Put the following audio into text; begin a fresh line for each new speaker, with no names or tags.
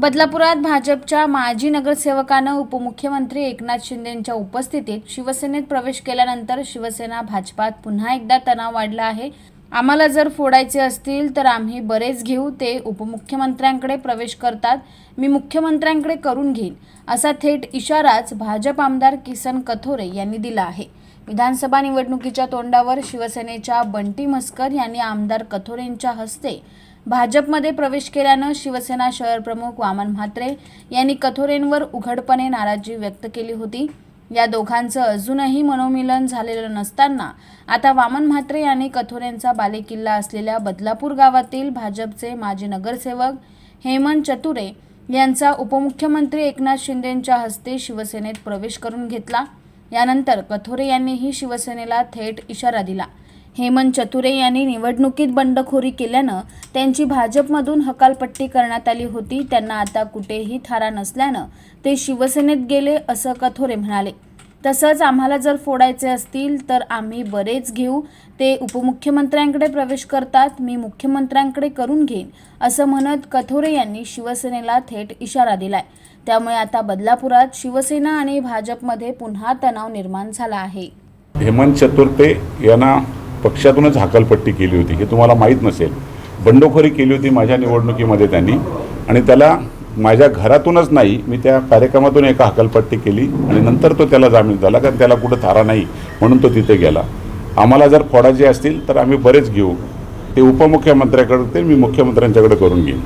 बदलापुरात भाजपच्या माजी नगरसेवकानं उपमुख्यमंत्री एकनाथ शिंदेंच्या उपस्थितीत शिवसेनेत प्रवेश केल्यानंतर शिवसेना भाजपात पुन्हा एकदा तणाव वाढला आहे. आम्हाला जर फोडायचे असतील तर आम्ही बरेच घेऊ ते उपमुख्यमंत्र्यांकडे प्रवेश करतात. मी मुख्यमंत्र्यांकडे करून घेईन असा थेट इशाराच भाजप आमदार किसन कथोरे यांनी दिला आहे. विधानसभा निवडणुकीच्या तोंडावर शिवसेनेच्या बंटी मस्कर यांनी आमदार कथोरेंच्या हस्ते भाजपमध्ये प्रवेश केल्यानं शिवसेना शहर प्रमुख वामन म्हात्रे यांनी कथोरेंवर उघडपणे नाराजी व्यक्त केली होती. या दोघांचं अजूनही मनोमिलन झालेलं नसताना आता वामन म्हात्रे यांनी कथोरेंचा बालेकिल्ला असलेल्या बदलापूर गावातील भाजपचे माजी नगरसेवक हेमंत चतुरे यांचा उपमुख्यमंत्री एकनाथ शिंदेंच्या हस्ते शिवसेनेत प्रवेश करून घेतला. यानंतर कथोरे यांनीही शिवसेनेला थेट इशारा दिला. हेमंत चतुरे यांनी निवडणुकीत बंडखोरी केल्यानं त्यांची भाजपमधून हकालपट्टी करण्यात आली होती. त्यांना आता कुठेही थारा नसल्यानं ते शिवसेनेत गेले असं कथोरे म्हणाले. तसंच आम्हाला जर फोडायचे असतील तर आम्ही बरेच घेऊ. ते उपमुख्यमंत्र्यांकडे प्रवेश करतात मी मुख्यमंत्र्यांकडे करून घेईन असं म्हणत कथोरे यांनी शिवसेनेला थेट इशारा दिलाय. त्यामुळे आता बदलापुरात शिवसेना आणि भाजपमध्ये पुन्हा तणाव निर्माण झाला आहे.
हेमंत चतुर्थे यांना पक्षातूनच हाकलपट्टी केली होती हे तुम्हाला माहीत नसेल. बंडखोरी केली होती माझ्या निवडणुकीमध्ये त्यांनी आणि त्याला माझ्या घरातूनच नाही मी त्या कार्यक्रमातून एका हकलपट्टी केली आणि नंतर तो त्याला जामीन झाला कारण त्याला कुठं थारा नाही म्हणून तो तिथे गेला. आम्हाला जर फोडायचे असतील तर आम्ही बरेच घेऊ. ते उपमुख्यमंत्र्याकडे ते मी मुख्यमंत्र्यांच्याकडे करून घेईन.